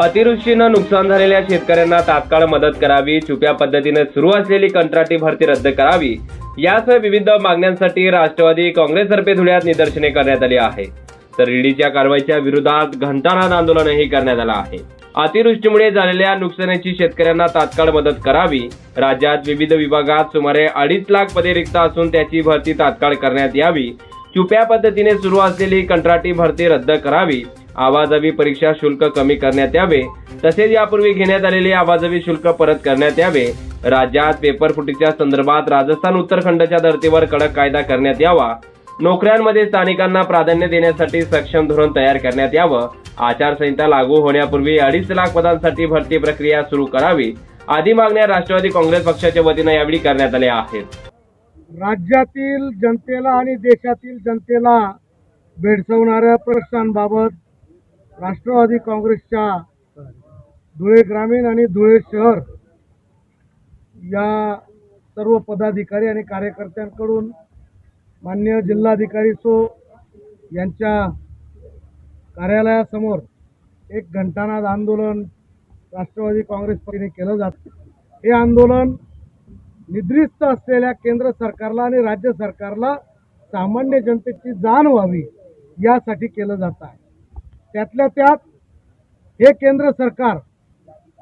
अतिवृष्टीनं नुकसान झालेल्या शेतकऱ्यांना तात्काळ मदत करावी छुप्या पद्धतीने सुरू असलेली कंत्राटी भरती रद्द करावी यासह विविध मागण्यांसाठी राष्ट्रवादी काँग्रेसतर्फे धुळ्यात निदर्शने करण्यात आली आहे. तर ईडीच्या कारवाईच्या विरोधात घंटानाद आंदोलनही करण्यात आलं आहे. अतिवृष्टीमुळे झालेल्या नुकसानीची शेतकऱ्यांना तात्काळ मदत करावी राज्यात विविध विभागात सुमारे अडीच लाख पदे रिक्त असून त्याची भरती तात्काळ करण्यात यावी छुप्या पद्धतीने सुरू असलेली कंत्राटी भरती रद्द करावी आवाजवी परीक्षा शुल्क कमी करण्यात यावे तसेच यापूर्वी घेण्यात आलेले आवाजवी शुल्क परत करण्यात यावे. राज्यात पेपर फुटीच्या संदर्भात राजस्थान उत्तराखंडच्या धर्तीवर कडक कायदा करण्यात यावा. नोकऱ्यांमध्ये स्थानिकांना प्राधान्य देण्यासाठी सक्षम धोरण तयार करण्यात यावं. आचारसंहिता लागू होण्यापूर्वी अडीच लाख पदांसाठी भरती प्रक्रिया सुरू करावी. आदी मागण्या राष्ट्रवादी काँग्रेस पक्षाच्या वतीनं यावेळी करण्यात आल्या आहेत. राज्यातील जनतेला आणि देशातील जनतेला भेडसवणाऱ्या प्रश्नांबाबत राष्ट्रवादी काँग्रेसच्या धुळे ग्रामीण आणि धुळे शहर या सर्व पदाधिकारी आणि कार्यकर्त्यांकडून मान्य जिल्हाधिकारी सो यांच्या कार्यालयासमोर एक घंटानाद आंदोलन राष्ट्रवादी काँग्रेस पक्षाने केलं जातं. हे आंदोलन निद्रिस्त असलेल्या केंद्र सरकारला आणि राज्य सरकारला सामान्य जनतेची जाण व्हावी यासाठी केलं जात आहे. त्यातल्या त्यात हे केंद्र सरकार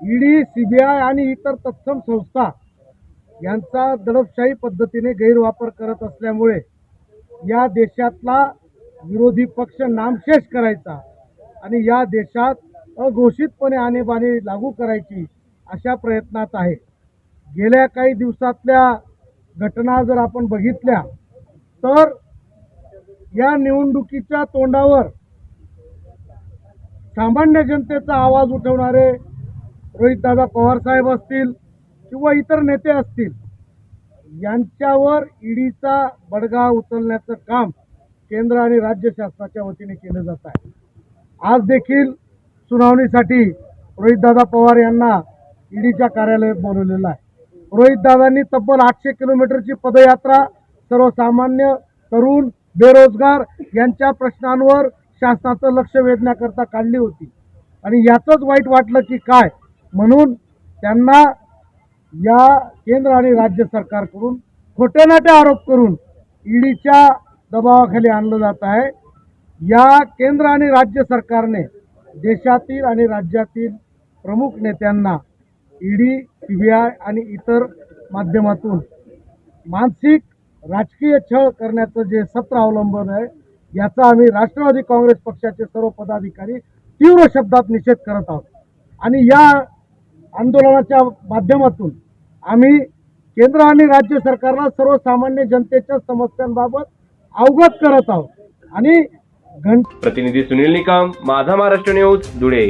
ईडी सीबीआय आणि इतर तत्सम संस्था यांचा दडपशाही पद्धतीने गैरवापर करत असल्यामुळे या देशातला विरोधी पक्ष नामशेष करायचा आणि या देशात अघोषितपणे आणीबाणी लागू करायची अशा प्रयत्नात आहे. गेल्या काही दिवसातल्या घटना जर आपण बघितल्या तर या निवडणुकीच्या तोंडावर सामान्य जनतेचा आवाज उठवणारे रोहितदादा पवार साहेब असतील किंवा इतर नेते असतील यांच्यावर ईडीचा बडगा उचलण्याचं काम केंद्र आणि राज्य शासनाच्या वतीने केलं जात आहे. आज देखील सुनावणीसाठी रोहितदादा पवार यांना ईडीच्या कार्यालयात बोलवलेलं आहे. रोहितदादांनी तब्बल आठशे किलोमीटरची पदयात्रा सर्वसामान्य तरुण बेरोजगार यांच्या प्रश्नांवर शासनाचं लक्ष वेधण्याकरता काढली होती. आणि याचंच वाईट वाटलं की काय? म्हणून त्यांना या केंद्र आणि राज्य सरकारकडून खोटे नाटे आरोप करून ईडीच्या दबावाखाली आणलं जात आहे. या केंद्र आणि राज्य सरकारने देशातील आणि राज्यातील प्रमुख नेत्यांना ईडी सीबीआय आणि इतर माध्यमातून मानसिक राजकीय छळ करण्याचं जे सत्र अवलंबन आहे याचा आम्ही राष्ट्रवादी काँग्रेस पक्षाचे सर्व पदाधिकारी तीव्र शब्दात निषेध करत आहोत. आणि या आंदोलनाच्या माध्यमातून आम्ही केंद्र आणि राज्य सरकारला सर्वसामान्य जनतेच्या समस्यांबाबत अवगत करत आहोत. आणि घंट प्रतिनिधी सुनील निकम माझा महाराष्ट्र न्यूज धुळे.